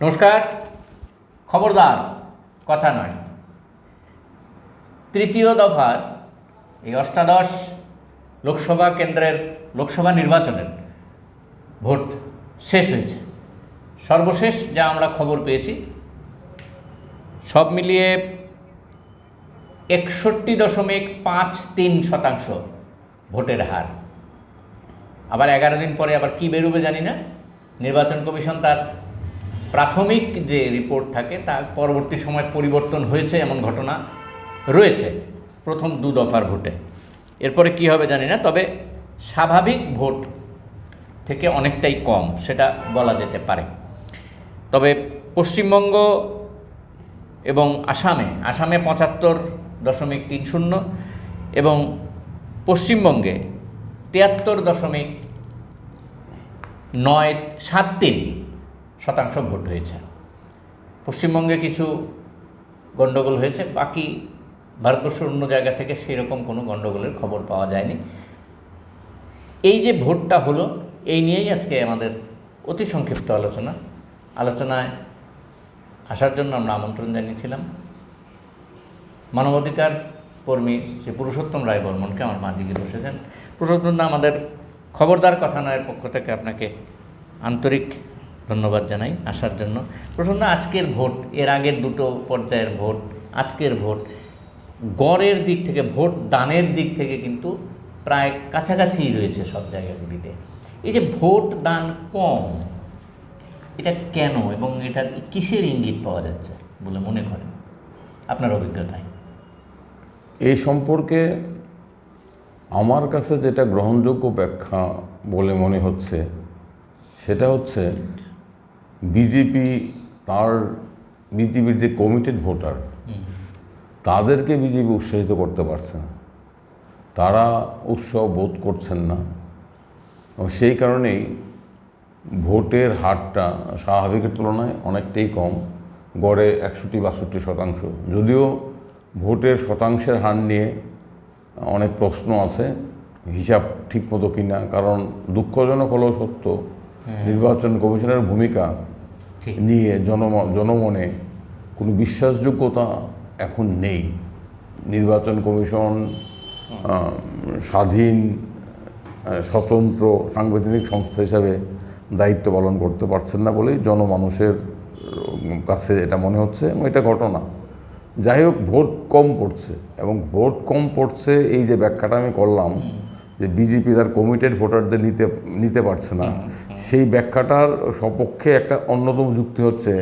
নমস্কার। খবরদার, কথা নয়। তৃতীয় দফার এই অষ্টাদশ লোকসভা কেন্দ্রের লোকসভা নির্বাচনের ভোট শেষ হয়েছে। সর্বশেষ যা আমরা খবর পেয়েছি, সব মিলিয়ে একষট্টি দশমিক পাঁচ তিন শতাংশ ভোটের হার। আবার এগারো দিন পরে আবার কি বেরোবে জানি না। নির্বাচন কমিশন তার প্রাথমিক যে রিপোর্ট থাকে তা পরবর্তী সময় পরিবর্তন হয়েছে এমন ঘটনা রয়েছে প্রথম দু দফার ভোটে। এরপরে কি হবে জানি না, তবে স্বাভাবিক ভোট থেকে অনেকটাই কম, সেটা বলা যেতে পারে। তবে পশ্চিমবঙ্গ এবং আসামে আসামে পঁচাত্তর দশমিক তিন শূন্য এবং পশ্চিমবঙ্গে তিয়াত্তর দশমিক নয় সাত তিন শতাংশ ভোট হয়েছে। পশ্চিমবঙ্গে কিছু গণ্ডগোল হয়েছে, বাকি ভারতবর্ষের অন্য জায়গা থেকে সেরকম কোনো গণ্ডগোলের খবর পাওয়া যায়নি। এই যে ভোটটা হলো, এই নিয়েই আজকে আমাদের অতি সংক্ষিপ্ত আলোচনা। আলোচনায় আসার জন্য আমরা আমন্ত্রণ জানিয়েছিলাম। মানবাধিকার কর্মী শ্রী পুরুষোত্তম রায় বর্মনকে আমার মা দিকে বসেছেন। পুরুষোত্তম আমাদের খবরদার কথা নয়ের পক্ষ থেকে আপনাকে আন্তরিক ধন্যবাদ জানাই আসার জন্য। প্রথম আজকের ভোট, এর আগের দুটো পর্যায়ের ভোট, আজকের ভোট, গড়ের দিক থেকে ভোট দানের দিক থেকে কিন্তু প্রায় কাছাকাছিই রয়েছে সব জায়গাগুলিতে। এই যে ভোট দান কম, এটা কেন এবং এটার কিসের ইঙ্গিত পাওয়া যাচ্ছে বলে মনে করেন? আপনার অভিজ্ঞতায়। এই সম্পর্কে আমার কাছে যেটা গ্রহণযোগ্য ব্যাখ্যা বলে মনে হচ্ছে, সেটা হচ্ছে বিজেপি তার বিজেপির যে কমিটেড ভোটার তাদেরকে বিজেপি উৎসাহিত করতে পারছে না। তারা উৎসাহ বোধ করছেন না। সেই কারণেই ভোটের হারটা স্বাভাবিকের তুলনায় অনেকটাই কম গড়ে একষট্টি বাষট্টি শতাংশ। যদিও ভোটের শতাংশের হার নিয়ে অনেক প্রশ্ন আছে হিসাব ঠিক মতো কিনা কারণ দুঃখজনক হলেও সত্য নির্বাচন কমিশনের ভূমিকা। নিয়ে জনম জনমনে কোনো বিশ্বাসযোগ্যতা এখন নেই। নির্বাচন কমিশন স্বাধীন স্বতন্ত্র সাংবিধানিক সংস্থা হিসাবে দায়িত্ব পালন করতে পারছেন না বলেই জনমানুষের কাছে এটা মনে হচ্ছে এবং এটা ঘটনা। যাই হোক ভোট কম পড়ছে এবং ভোট কম পড়ছে এই যে ব্যাখ্যাটা আমি করলাম যে বিজেপি তার কমিটেড ভোটারদের নিতে নিতে পারছে না। সেই ব্যাখ্যাটার সপক্ষে একটা অন্যতম যুক্তি হচ্ছে,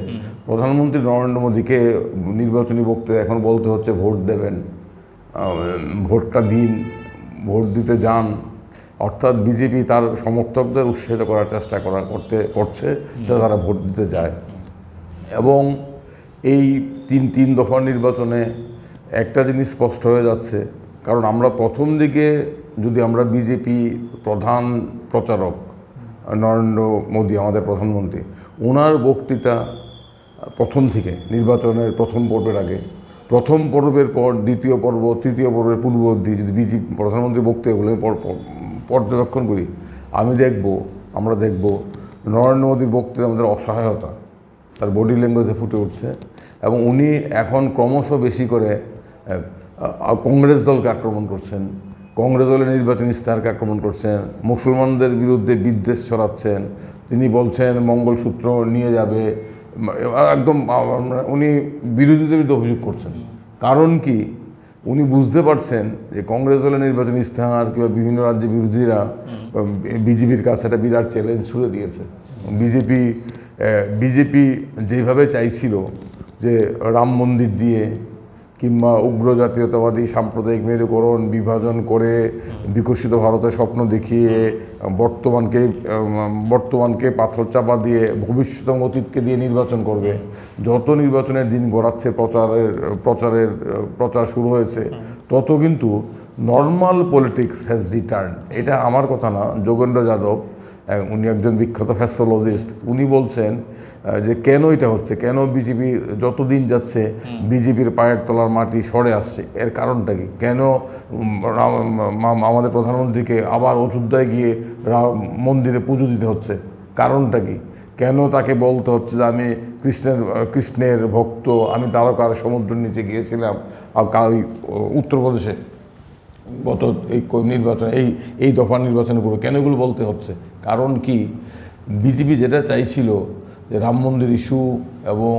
প্রধানমন্ত্রী নরেন্দ্র মোদীকে নির্বাচনী বক্তব্যে এখন বলতে হচ্ছে ভোট দেবেন ভোটটা দিন, ভোট দিতে যান। অর্থাৎ বিজেপি তার সমর্থকদের উৎসাহিত করার চেষ্টা করা করতে, করছে যাতে তারা ভোট দিতে যায়। এবং এই তিন তিন দফা নির্বাচনে একটা জিনিস স্পষ্ট হয়ে যাচ্ছে, কারণ আমরা প্রথম দিকে যদি আমরা বিজেপি প্রধান প্রচারক নরেন্দ্র মোদী, আমাদের প্রধানমন্ত্রী, ওনার বক্তৃতা প্রথম থেকে, নির্বাচনের প্রথম পর্বের আগে। প্রথম পর্বের পর, দ্বিতীয় পর্ব, তৃতীয় পর্বের পূর্ববর্তী যদি বিজেপি প্রধানমন্ত্রী বক্তৃতাগুলো পর্যবেক্ষণ করি, আমি দেখব, আমরা দেখব নরেন্দ্র মোদীর বক্তৃতা আমাদের অসহায়তা, তার বডি ল্যাঙ্গুয়েজে ফুটে উঠছে এবং উনি এখন ক্রমশ বেশি করে কংগ্রেস দলকে আক্রমণ করছেন। কংগ্রেস দলের নির্বাচনী ইস্তাহারকে আক্রমণ করছেন, মুসলমানদের বিরুদ্ধে বিদ্বেষ ছড়াচ্ছেন, তিনি বলছেন মঙ্গলসূত্র নিয়ে যাবে একদম উনি বিরোধীদের বিরুদ্ধে অভিযোগ করছেন। কারণ কি? উনি বুঝতে পারছেন যে কংগ্রেস দলের নির্বাচনী ইস্তেহার কিংবা বিভিন্ন রাজ্যে বিরোধীরা বিজেপির কাছে একটা বিরাট চ্যালেঞ্জ ছুড়ে দিয়েছে। বিজেপি বিজেপি যেভাবে চাইছিল যে রাম মন্দির দিয়ে কিংবা উগ্র জাতীয়তাবাদী সাম্প্রদায়িক মেরুকরণ বিভাজন করে বিকশিত ভারতের স্বপ্ন দেখিয়ে বর্তমানকে বর্তমানকে পাথর চাপা দিয়ে ভবিষ্যৎ অতীতকে দিয়ে নির্বাচন করবে। যত নির্বাচনের দিন গড়াচ্ছে, প্রচারের প্রচারের, প্রচার শুরু হয়েছে, তত কিন্তু নর্মাল পলিটিক্স হ্যাজ রিটার্ন এটা আমার কথা না, যোগেন্দ্র যাদব উনি একজন বিখ্যাত ফ্যাসোলজিস্ট উনি বলছেন যে কেন এটা হচ্ছে? কেন বিজেপি যত দিন যাচ্ছে বিজেপির পায়ের তলার মাটি সরে আসছে? এর কারণটা কি? কেন আমাদের প্রধানমন্ত্রীকে আবার অযোধ্যায় গিয়ে মন্দিরে পুজো দিতে হচ্ছে? কারণটা কি? কেন তাকে বলতে হচ্ছে যে আমি কৃষ্ণের কৃষ্ণের ভক্ত আমি তারকার সমুদ্রের নিচে গিয়েছিলাম উত্তরপ্রদেশে গত এই নির্বাচন এই এই দফা নির্বাচন করব কেন এগুলো বলতে হচ্ছে? কারণ কি? বিজেপি যেটা চাইছিল যে রাম মন্দির ইস্যু এবং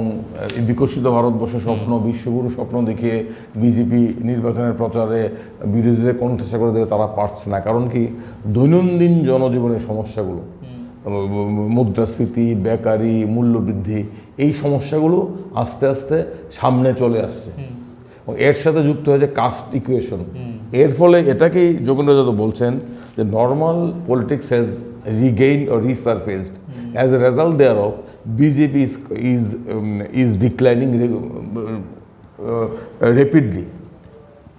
বিকশিত ভারতবর্ষের স্বপ্ন বিশ্বগুরু স্বপ্ন দেখিয়ে বিজেপি নির্বাচনের প্রচারে বিরোধীদের কণ্ঠাসা করে দেবে তারা পারছে না। কারণ কি? দৈনন্দিন জনজীবনের সমস্যাগুলো মুদ্রাস্ফীতি বেকারি মূল্যবৃদ্ধি এই সমস্যাগুলো আস্তে আস্তে সামনে চলে আসছে। এর সাথে যুক্ত হয়েছে কাস্ট ইকুয়েশন এর ফলে এটাকেই যোগেন্দ্র যাদব বলছেন যে normal politics has regain O resurfaced as a result thereof BJP is is is declining rapidly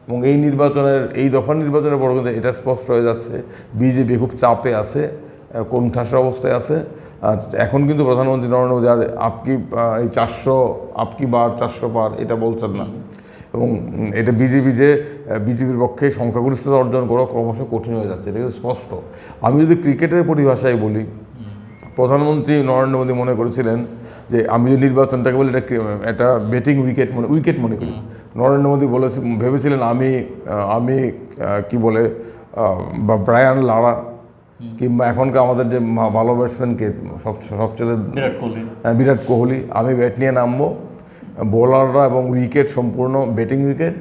এবং এই নির্বাচনের, এই দফা নির্বাচনের পর কিন্তু এটা স্পষ্ট হয়ে যাচ্ছে। বিজেপি খুব চাপে আছে কোণঠাসা অবস্থায় আছে। এখন কিন্তু প্রধানমন্ত্রী নরেন্দ্র মোদী আর আপকি এই চারশো, আপকি বার, চারশো পার এটা বলছেন না। এবং এটা বিজেপি যে বিজেপির পক্ষে সংখ্যাগরিষ্ঠতা অর্জন করা ক্রমশ কঠিন হয়ে যাচ্ছে এটা স্পষ্ট। আমি যদি ক্রিকেটের পরিভাষায় বলি প্রধানমন্ত্রী নরেন্দ্র মোদী মনে করেছিলেন যে আমি যদি নির্বাচনটাকে বলি এটা কি- একটা বেটিং উইকেট মনে উইকেট মনে করি। নরেন্দ্র মোদী বলেছে ভেবেছিলেন আমি আমি কি বলে বা ব্রায়ান লারা কিংবা এখনকার আমাদের যে ভালো ব্যাটসম্যানকে সব সবচেয়ে বিরাট কোহলি। হ্যাঁ, বিরাট কোহলি আমি ব্যাট নিয়ে নামবো। বোলাররা এবং উইকেট সম্পূর্ণ ব্যাটিং উইকেট,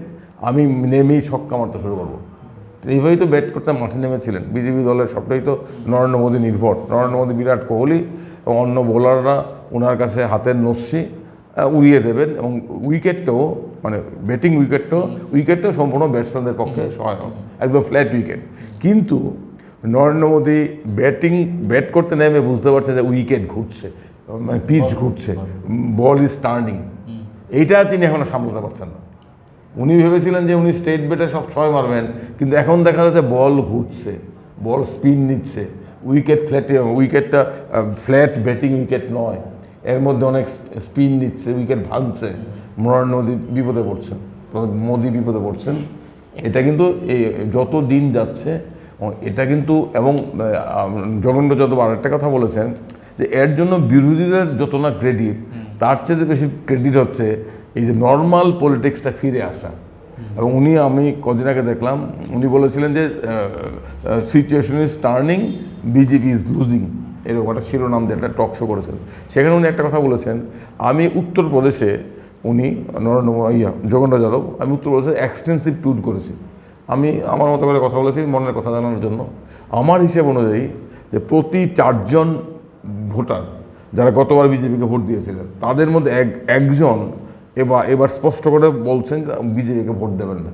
আমি নেমেই ছক্কা মারতে শুরু করব। এইভাবেই তো ব্যাট করতে মাঠে নেমেছিলেন। বিজেপি দলের সবটাই তো নরেন্দ্র মোদী নির্ভর। নরেন্দ্র মোদী বিরাট কোহলি এবং অন্য বোলাররা ওনার কাছে হাতের নস্যি উড়িয়ে দেবেন এবং উইকেটটাও মানে ব্যাটিং উইকেটটাও উইকেটটাও সম্পূর্ণ ব্যাটসম্যানদের পক্ষে সহায়ক, একদম ফ্ল্যাট উইকেট। কিন্তু নরেন্দ্র মোদী ব্যাটিং, ব্যাট করতে নেমে বুঝতে পারছে যে উইকেট ঘুরছে মানে পিচ ঘুরছে, বল ইজ টার্নিং। এইটা তিনি এখনও সামলাতে পারছেন না। উনি ভেবেছিলেন যে উনি স্টেট বেটে সব ছয় মারবেন, কিন্তু এখন দেখা যাচ্ছে বল ঘুরছে বল স্পিন নিচ্ছে উইকেট ফ্ল্যাটে উইকেটটা ফ্ল্যাট ব্যাটিং উইকেট নয়, এর মধ্যে অনেক স্পিন নিচ্ছে উইকেট ভাঙছে নরেন্দ্র নদী বিপদে পড়ছেন মোদী বিপদে পড়ছেন। এটা কিন্তু এই যত দিন যাচ্ছে এটা কিন্তু এবং যোগেন্দ্র যাদব আরেকটা কথা বলেছেন যে এর জন্য বিরোধীদের যত না ক্রেডিট তার চেয়ে বেশি ক্রেডিট হচ্ছে এই যে নর্মাল পলিটিক্সটা ফিরে আসা। এবং উনি, আমি কদিন আগে দেখলাম, উনি বলেছিলেন যে situation is turning BJP is losing এরকম একটা শিরোনাম দিয়ে একটা টক শো করেছেন। সেখানে উনি একটা কথা বলেছেন, আমি উত্তরপ্রদেশে, উনি, নরেন্দ্র ইয়া, যোগেন্দ্র যাদব, আমি উত্তরপ্রদেশে এক্সটেন্সিভ ট্যুর করেছি। আমি আমার মতো করে কথা বলেছি, মনের কথা জানানোর জন্য। আমার হিসেব অনুযায়ী যে প্রতি চারজন ভোটার, যারা গতবার বিজেপিকে ভোট দিয়েছিলেন, তাদের মধ্যে এক, একজন এবার এবার স্পষ্ট করে বলছেন যে বিজেপিকে ভোট দেবেন না।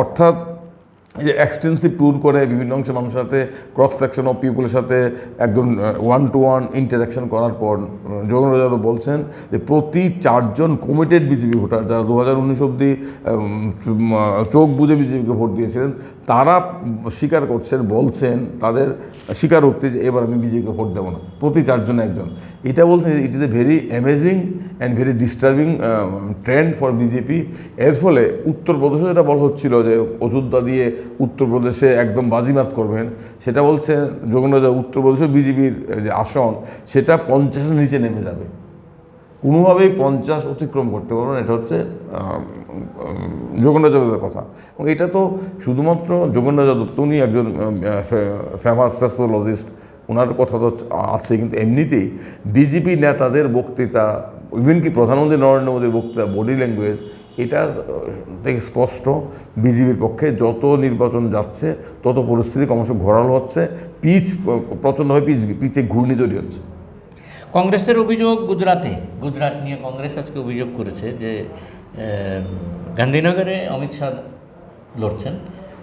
অর্থাৎ যে এক্সটেন্সিভ ট্যুর করে বিভিন্ন অংশের মানুষের সাথে ক্রস সেকশন অফ পিপুলের সাথে একদম ওয়ান টু ওয়ান ইন্টারাকশন করার পর যোগেন্দ্র যাদব বলছেন যে প্রতি চারজন কমিটেড বিজেপি ভোটার, যারা দু হাজার উনিশ অব্দি চোখ বুঝে বিজেপিকে ভোট দিয়েছিলেন তারা স্বীকার করছেন, বলছেন, তাদের স্বীকারোক্তি যে এবার আমি বিজেপিকে ভোট দেবো না। প্রতি চারজনে একজন। এটা বলছেন it is a very amazing and very disturbing trend for BJP এর ফলে উত্তরপ্রদেশে যেটা বলা হচ্ছিল যে অযোধ্যা দিয়ে উত্তরপ্রদেশে একদম বাজিমাত করবেন। সেটা বলছেন যোগেন্দ্র উত্তরপ্রদেশে বিজেপির যে আসন, সেটা পঞ্চাশের নিচে নেমে যাবে। কোনোভাবেই পঞ্চাশ অতিক্রম করতে পারবেন এটা হচ্ছে যোগেন্দ্র যাদবের কথা। এবং এটা তো শুধুমাত্র যোগেন্দ্র যাদব তো উনি একজন ফেমাস স্পেসোলজিস্ট ওনার কথা তো আছে, কিন্তু এমনিতেই বিজেপি নেতাদের বক্তৃতা ইভেন কি প্রধানমন্ত্রী নরেন্দ্র মোদীর বক্তৃতা বডি ল্যাঙ্গুয়েজ এটা থেকে স্পষ্ট বিজেপির পক্ষে যত নির্বাচন যাচ্ছে, তত পরিস্থিতি ক্রমশ ঘোরালো হচ্ছে, পিচ প্রচণ্ডভাবে পিচ, পিচে ঘূর্ণি তৈরি হচ্ছে। কংগ্রেসের অভিযোগ গুজরাতে। গুজরাট নিয়ে কংগ্রেস আজকে অভিযোগ করেছে যে গান্ধীনগরে অমিত শাহ লড়ছেন।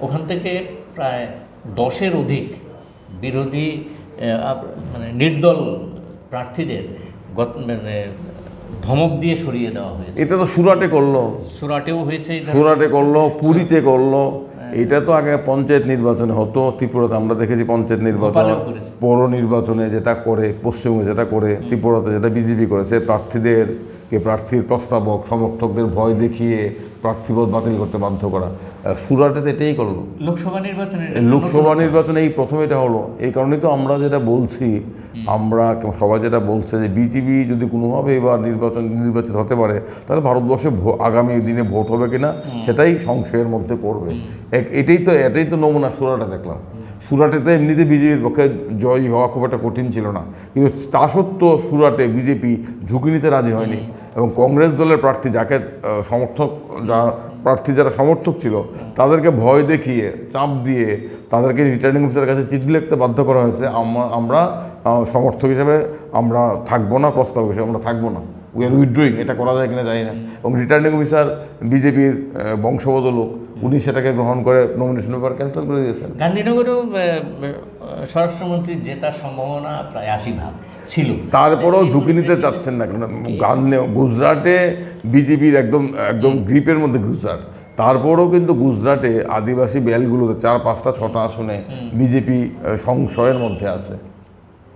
ওখান থেকে প্রায় দশের অধিক বিরোধী মানে নির্দল প্রার্থীদের গত মানে ধমক দিয়ে সরিয়ে দেওয়া হয়েছে। এটা তো সুরাটে করল। সুরাটেও হয়েছে। সুরাটে করল পুরীতে করল। এটা তো আগে পঞ্চায়েত নির্বাচনে হতো ত্রিপুরাতে আমরা দেখেছি পঞ্চায়েত নির্বাচন পৌর নির্বাচনে যেটা করে পশ্চিমবঙ্গে যেটা করে ত্রিপুরাতে যেটা বিজেপি করেছে প্রার্থীদের কে প্রার্থীর প্রস্তাবক সমর্থকদের ভয় দেখিয়ে প্রার্থীপদ বাতিল করতে বাধ্য করা। সুরাটে তো এটাই করল লোকসভা নির্বাচনের লোকসভা নির্বাচনে এই প্রথম এটা হলো। এই কারণে তো আমরা যেটা বলছি আমরা সবাই যেটা বলছে যে বিজেপি যদি কোনোভাবে এবার নির্বাচন নির্বাচিত হতে পারে তাহলে ভারতবর্ষে আগামী দিনে ভোট হবে কিনা সেটাই সংশয়ের মধ্যে পড়বে। এটাই তো এটাই তো নমুনা সুরাটা দেখলাম। সুরাটেতে এমনিতে বিজেপির পক্ষে জয়ী হওয়া খুব একটা কঠিন ছিল না। কিন্তু তা সত্ত্বেও সুরাটে বিজেপি ঝুঁকি নিতে রাজি হয়নি এবং কংগ্রেস দলের প্রার্থী যাকে সমর্থক প্রার্থী যারা সমর্থক ছিল, তাদেরকে ভয় দেখিয়ে, চাপ দিয়ে তাদেরকে রিটার্নিং অফিসারের কাছে চিঠি লিখতে বাধ্য করা হয়েছে। আমরা সমর্থক হিসেবে আমরা থাকব না প্রস্তাব হিসেবে আমরা থাকব না। উই আর উইথড্রয়িং এটা করা যায় কিনা জানি না। এবং রিটার্নিং অফিসার বিজেপির বংশগত লোক উনি সেটাকে গ্রহণ করে নমিনেশন পেপার ক্যান্সেল করে দিয়েছেন। গান্ধীনগরেও স্বরাষ্ট্রমন্ত্রীর স্বরাষ্ট্রমন্ত্রী জেতার সম্ভাবনা প্রায় আশি ভাগ ছিল। তারপরেও ঝুঁকি নিতে চাচ্ছেন না কারণ গান্ধী গুজরাটে বিজেপির একদম একদম গ্রিপের মধ্যে গুজরাট। তারপরেও কিন্তু গুজরাটে আদিবাসী বেলগুলোতে চার পাঁচটা ছটা আসনে বিজেপি সংশয়ের মধ্যে আছে।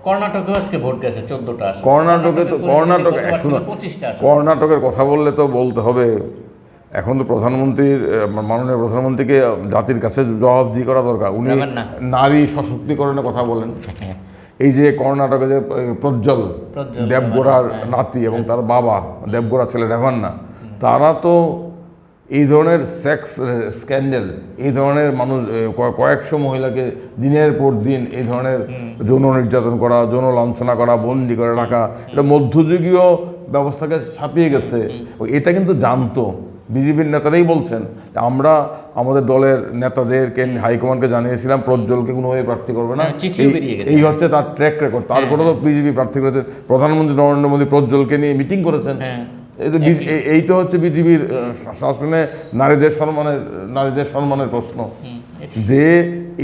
কর্ণাটকেও আজকে ভোট গেছে চোদ্দটা কর্ণাটকে তো কর্ণাটকে কর্ণাটকের কথা বললে তো বলতে হবে। এখন তো প্রধানমন্ত্রীর মাননীয় প্রধানমন্ত্রীকে জাতির কাছে জবাবদিহি করা দরকার। উনি নারী সশক্তিকরণের কথা বলেন। এই যে কর্ণাটকে যে প্রজ্জ্বল দেবগোড়ার হ্যাঁ। নাতি এবং তার বাবা দেবগোড়া ছেলে রেভান্না তারা তো এই ধরনের সেক্স স্ক্যান্ডেল এই ধরনের মানুষ কয়েকশো মহিলাকে দিনের পর দিন এই ধরনের যৌন নির্যাতন করা যৌন লাঞ্ছনা করা বন্দি করে রাখা এটা মধ্যযুগীয় ব্যবস্থাকে ছাপিয়ে গেছে। এটা কিন্তু জানতো। বিজেপির নেতারাই বলছেন আমরা আমাদের দলের নেতাদেরকে হাইকমান্ডকে জানিয়েছিলাম প্রজ্জ্বলকে কোনোভাবে প্রার্থী করবে না। হ্যাঁ, এই- হচ্ছে তার ট্র্যাক রেকর্ড তারপরে তো বিজেপি প্রার্থী করেছে। প্রধানমন্ত্রী নরেন্দ্র মোদী প্রজ্জ্বলকে নিয়ে মিটিং করেছেন। হ্যাঁ। এই তো হচ্ছে বিজেপির আহ, শাসনে নারীদের সম্মানের নারীদের সম্মানের প্রশ্ন। যে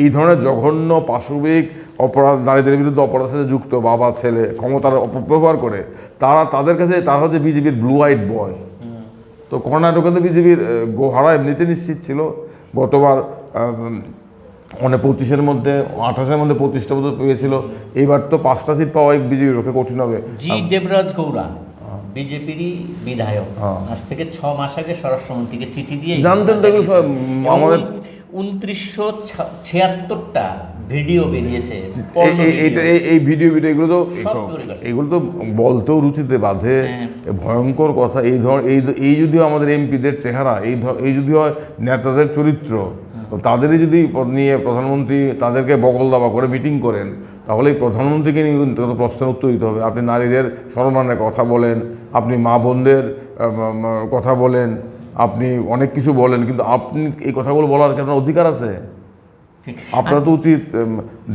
এই ধরনের জঘন্য পাশবিক অপরাধ নারীদের বিরুদ্ধে অপরাধের সাথে যুক্ত বাবা ছেলে ক্ষমতার অপব্যবহার করে তারা তাদের কাছে তারা হচ্ছে বিজেপির ব্লু আইট বয় তো কর্ণাটকে তো বিজেপির গোহারা এমনিতে নিশ্চিত ছিল। গতবার মানে পঁচিশের মধ্যে আঠাশের মধ্যে পঁচিশটা মতো পেয়েছিল। এইবার তো পাঁচটা সিট পাওয়া বিজেপির পক্ষে কঠিন হবে। জি দেবরাজ গৌড়া। বিজেপিরই বিধায়ক। আজ থেকে ছ মাস আগে স্বরাষ্ট্রমন্ত্রীকে চিঠি দিয়ে জানতেন তো আমাদের- উনত্রিশশো ছিয়াত্তরটা ভিডিও বেরিয়েছে এই- ভিডিও ভিডিও এগুলো তো। এগুলো তো বলতেও রুচিতে বাধে হ্যাঁ। ভয়ঙ্কর কথা এই ধর এই এই যদিও আমাদের এমপিদের চেহারা এই ধর এই যদি হয় নেতাদের চরিত্র তো তাদেরই যদি নিয়ে প্রধানমন্ত্রী তাদেরকে বকল দাবা করে মিটিং করেন তাহলে প্রধানমন্ত্রীকে নিয়ে কিন্তু কোনো প্রশ্নের উত্তর দিতে হবে। আপনি নারীদের সম্মানের কথা বলেন আপনি মা বোনদের কথা বলেন আপনি অনেক কিছু বলেন কিন্তু আপনি এই কথাগুলো বলার কি আপনার অধিকার আছে? আপনার তো উচিত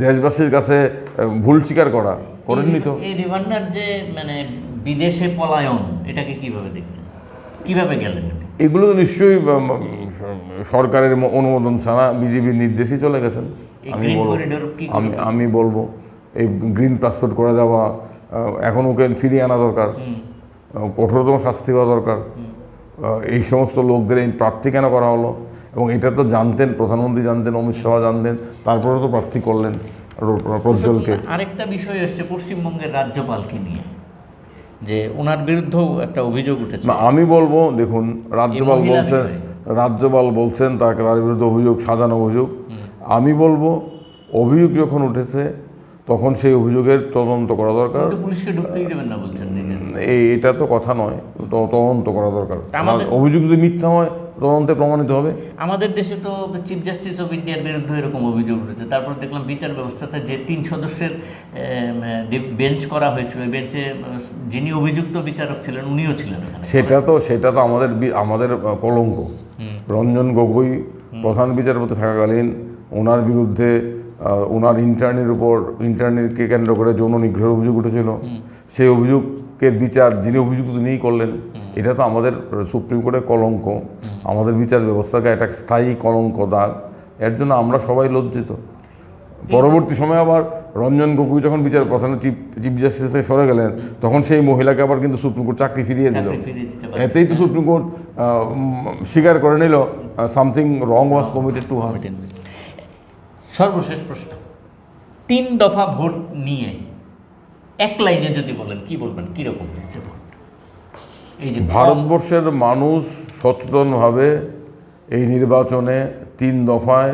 দেশবাসীর কাছে ভুল স্বীকার করা। করেননি তো? এই রিভান্ডার যে মানে বিদেশে পলায়ন এটাকে কীভাবে দেখছেন? কীভাবে গেলেন এগুলো নিশ্চয়ই সরকারের অনুমোদন ছাড়া বিজেপির নির্দেশই চলে গেছেন। আমি বলব আমি আমি বলব এই গ্রিন পাসপোর্ট করে দেওয়া এখন ওকে ফিরিয়ে আনা দরকার। কঠোরতম শাস্তি হওয়া দরকার। এই সমস্ত লোকদের এই প্রার্থী কেন করা হলো? এবং এটা তো জানতেন প্রধানমন্ত্রী জানতেন অমিত শাহ জানতেন তারপরে তো প্রার্থী করলেন র- প্রজ্জ্বলকে। আরেকটা বিষয় এসছে পশ্চিমবঙ্গের রাজ্যপালকে নিয়ে যে ওনার বিরুদ্ধেও একটা অভিযোগ উঠেছে। আমি বলব দেখুন রাজ্যপাল বলছেন। রাজ্যপাল বলছেন তাকে তার বিরুদ্ধে অভিযোগ সাজানো অভিযোগ। আমি বলব অভিযোগ যখন উঠেছে তখন সেই অভিযোগের তদন্ত করা দরকার। পুলিশকে ঢুকতেই দেবেন না বলছেন এই এটা তো কথা নয় তদন্ত করা দরকার। অভিযোগ যদি মিথ্যা হয় তদন্তে প্রমাণিত হবে। আমাদের দেশে তো চিফ জাস্টিস অফ ইন্ডিয়ার বিরুদ্ধে এরকম অভিযোগ উঠেছে। তারপর দেখলাম বিচার ব্যবস্থাতে যে তিন সদস্যের বেঞ্চ করা হয়েছিল বেঞ্চে যিনি অভিযুক্ত বিচারক ছিলেন উনিও ছিলেন সেটা তো সেটা তো আমাদের আমাদের কলঙ্ক। রঞ্জন গগৈ প্রধান বিচারপতি থাকাকালীন ওনার বিরুদ্ধে ওনার ইন্টার্নের উপর ইন্টার্নিকে কেন্দ্র করে যৌন নিগ্রহের অভিযোগ উঠেছিল। সেই অভিযোগের বিচার যিনি অভিযুক্ত নিয়েই করলেন। এটা তো আমাদের সুপ্রিম কোর্টের কলঙ্ক। আমাদের বিচার ব্যবস্থাকে একটা স্থায়ী কলঙ্ক দাগ। এর জন্য আমরা সবাই লজ্জিত। পরবর্তী সময়ে আবার রঞ্জন গগৈ যখন বিচার প্রধান চিফ চিফ জাস্টিস সরে গেলেন তখন সেই মহিলাকে আবার কিন্তু সুপ্রিম কোর্ট চাকরি ফিরিয়ে দিল। এতেই তো সুপ্রিম কোর্ট স্বীকার করে নিল something wrong was committed to her সর্বশেষ প্রশ্ন। তিন দফা ভোট নিয়ে এক লাইনে যদি বলেন কি বলবেন? কীরকম হয়েছে ভোট? এই যে ভারতবর্ষের মানুষ সচেতনভাবে এই নির্বাচনে তিন দফায়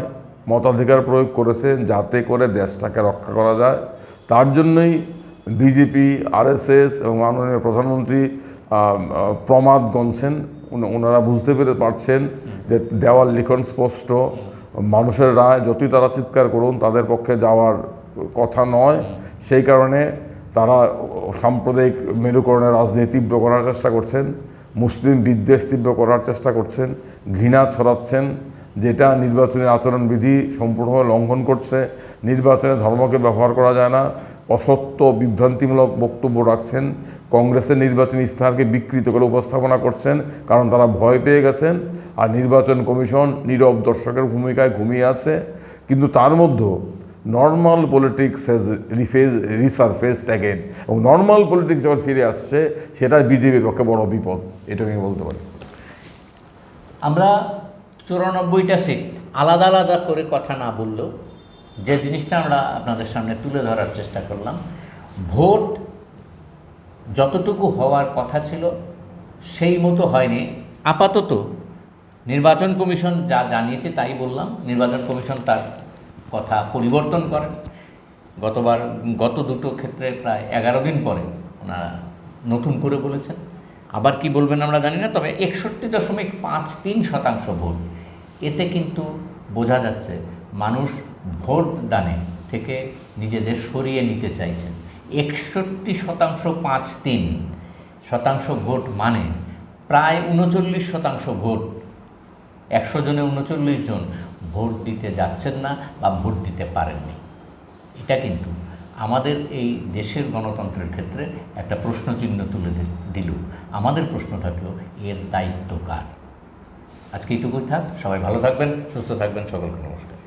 মতাধিকার প্রয়োগ করেছে যাতে করে দেশটাকে রক্ষা করা যায়। তার জন্যই বিজেপি, আরএসএস এবং মাননীয় প্রধানমন্ত্রী প্রমাদ গণছেন ওনারা বুঝতে পেরে পারছেন যে দেওয়াল লিখন স্পষ্ট। মানুষের রায় যতই তারা চিৎকার করুন, তাদের পক্ষে যাওয়ার কথা নয়। সেই কারণে তারা সাম্প্রদায়িক মেরুকরণের রাজনীতি তীব্র করার চেষ্টা করছেন, মুসলিম বিদ্বেষ তীব্র করার চেষ্টা করছেন, ঘৃণা ছড়াচ্ছেন। যেটা নির্বাচনী আচরণবিধি সম্পূর্ণভাবে লঙ্ঘন করছে, নির্বাচনে ধর্মকে ব্যবহার করা যায় না, অসত্য বিভ্রান্তিমূলক বক্তব্য রাখছেন, কংগ্রেসের নির্বাচনী ইস্তাহারকে বিকৃত করে উপস্থাপনা করছেন, কারণ তারা ভয় পেয়ে গেছেন, আর নির্বাচন কমিশন নীরব দর্শকের ভূমিকায় ঘুমিয়ে আছে। কিন্তু তার মধ্যেও নর্মাল পলিটিক্স হ্যাজ রিফেজ রিসারফেসড অ্যাগেন এবং নর্মাল পলিটিক্স যখন ফিরে আসছে, সেটা বিজেপির পক্ষে বড় বিপদ এটাকে বলতে পারি। আমরা চুরানব্বইটা সিট আলাদা আলাদা করে কথা না বললেও যে জিনিসটা আমরা আপনাদের সামনে তুলে ধরার চেষ্টা করলাম, ভোট যতটুকু হওয়ার কথা ছিল সেই মতো হয়নি। আপাতত নির্বাচন কমিশন যা জানিয়েছে তাই বললাম, নির্বাচন কমিশন তার কথা পরিবর্তন করেন গতবার, গত দুটো ক্ষেত্রে প্রায় এগারো দিন পরে ওনারা নতুন করে বলেছেন। আবার কি বলবেন আমরা জানি না, তবে একষট্টি দশমিক পাঁচ তিন শতাংশ ভোট। এতে কিন্তু বোঝা যাচ্ছে মানুষ ভোট দানে থেকে নিজেদের সরিয়ে নিতে চাইছেন। একষট্টি শতাংশ পাঁচ তিন শতাংশ ভোট মানে প্রায় উনচল্লিশ শতাংশ ভোট। একশো জনে উনচল্লিশ জন ভোট দিতে যাচ্ছেন না বা ভোট দিতে পারেননি। এটা কিন্তু আমাদের এই দেশের গণতন্ত্রের ক্ষেত্রে একটা প্রশ্নচিহ্ন তুলে দিল। আমাদের প্রশ্ন থাকল, এর দায়িত্ব কার? আজকে এইটুকুই থাক সবাই ভালো থাকবেন সুস্থ থাকবেন সকলকে নমস্কার।